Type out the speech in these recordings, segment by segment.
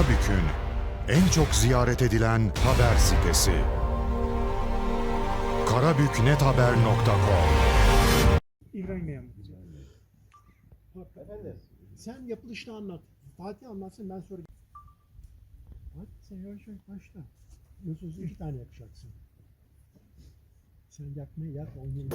Karabük'ün en çok ziyaret edilen haber sitesi. karabüknethaber.com İbrahim Bey anlatacak. Efendim? Sen yapılışını anlat. Fatih anlatsın ben sonra... Fatih sen yavaş yavaş başla. Yusuf iki tane yapacaksın. Sen yakmayı yak oynayın.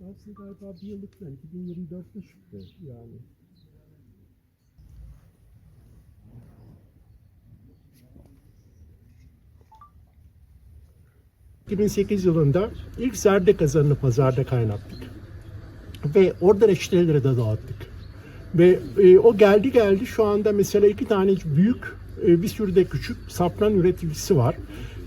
Aslında galiba bir yıllık plan. 2024'te çıktı yani. ...2008 yılında ilk zerde kazanını pazarda kaynattık. Ve orada reçeteleri de dağıttık. Ve e, o geldi geldi şu anda mesela iki tane büyük e, bir sürü de küçük safran üreticisi var.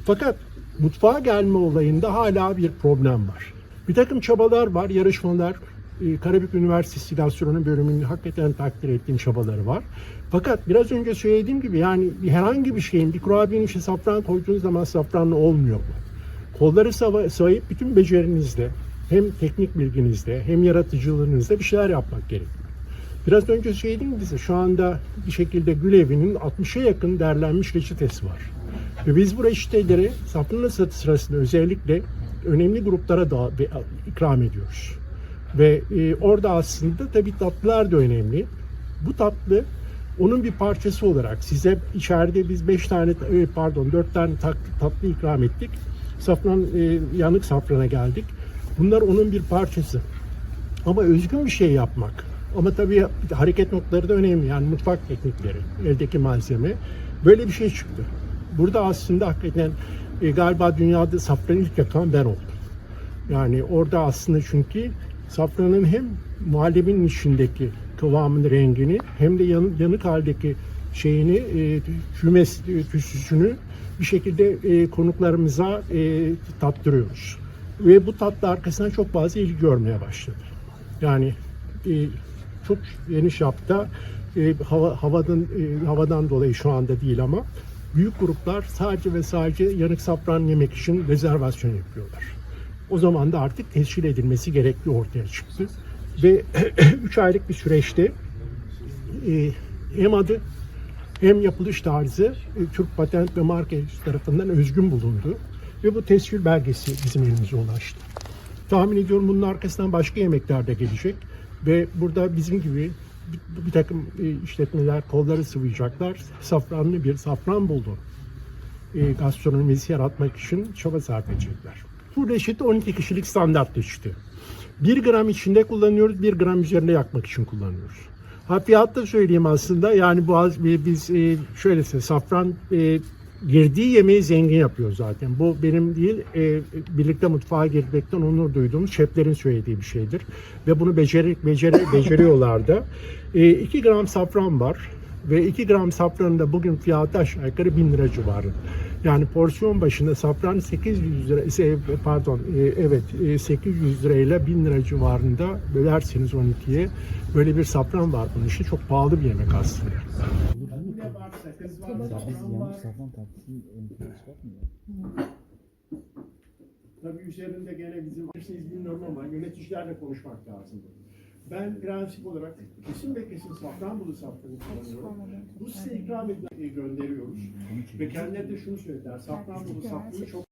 Fakat mutfağa gelme olayında hala bir problem var. Bir takım çabalar var, yarışmalar. E, Karabük Üniversitesi Gastronomi bölümünün hakikaten takdir ettiğim çabaları var. Fakat biraz önce söylediğim gibi yani herhangi bir şeyin bir kurabiyenin içine safran koyduğunuz zaman safranlı olmuyor bu. Kolları sayıp bütün becerinizle hem teknik bilginizle hem yaratıcılığınızla bir şeyler yapmak gerekiyor. Biraz önce söylediğim gibi şu anda bir şekilde Gül Evi'nin 60'a yakın derlenmiş reçetesi var. Ve biz bu reçeteleri safranla satı sırasında özellikle önemli gruplara da ikram ediyoruz. Ve e, orada aslında tabii tatlılar da önemli. Bu tatlı onun bir parçası olarak size içeride biz 5 tane pardon 4 tane tat- tatlı ikram ettik. Safran e, yanık safrana geldik. Bunlar onun bir parçası. Ama özgün bir şey yapmak. Ama tabii hareket noktaları da önemli. Yani mutfak teknikleri, eldeki malzeme. Böyle bir şey çıktı. Burada aslında hakikaten e, galiba dünyada safranı ilk yapan ben oldum. Yani orada aslında çünkü safranın hem muhallebinin içindeki kıvamını, rengini hem de yan- yanık haldeki şeyini, e, fümes e, tüsüsünü bir şekilde e, konuklarımıza e, tattırıyoruz. Ve bu tatlı arkasından çok fazla ilgi görmeye başladı. Yani e, çok geniş yapta e, hava, havadan e, havadan dolayı şu anda değil ama büyük gruplar sadece ve sadece yanık safran yemek için rezervasyon yapıyorlar. O zaman da artık tescil edilmesi gerekli ortaya çıktı. Ve 3 aylık bir süreçte e, hem adı hem yapılış tarzı e, Türk Patent ve Marka tarafından özgün bulundu. Ve bu tescil belgesi bizim elimize ulaştı. Tahmin ediyorum bunun arkasından başka yemekler de gelecek. Ve burada bizim gibi bir, bir takım e, işletmeler kolları sıvayacaklar. Safranlı bir safran buldu. E, gastronomisi yaratmak için çaba sarf edecekler. Bu reçete 12 kişilik standart reçete. 1 gram içinde kullanıyoruz, 1 gram üzerinde yakmak için kullanıyoruz. Ha fiyatta söyleyeyim aslında yani bu az- biz e, şöyle söyleyeyim, safran e, girdiği yemeği zengin yapıyor zaten. Bu benim değil e, birlikte mutfağa girmekten onur duyduğumuz şeflerin söylediği bir şeydir. Ve bunu beceri, beceri, beceriyorlar da. 2 gram safran var ve 2 gram safranın da bugün fiyatı aşağı yukarı 1000 lira civarı. Yani porsiyon başında safran 800 lira, ise- pardon e, evet e, 800 lirayla 1000 lira civarında bölerseniz 12'ye böyle bir safran var bunun için çok pahalı bir yemek aslında. Ya biz yanlış safran tatlısını ön plana çıkartmıyor. Tabii üzerinde gene bizim bilirsiniz bilmiyorum ama yöneticilerle konuşmak lazım. Ben prensip olarak kesin ve kesin Safranbolu safranı kullanıyorum. Bu size ikram etmeyi gönderiyoruz. Ve kendileri de şunu söylediler. Safranbolu safranı çok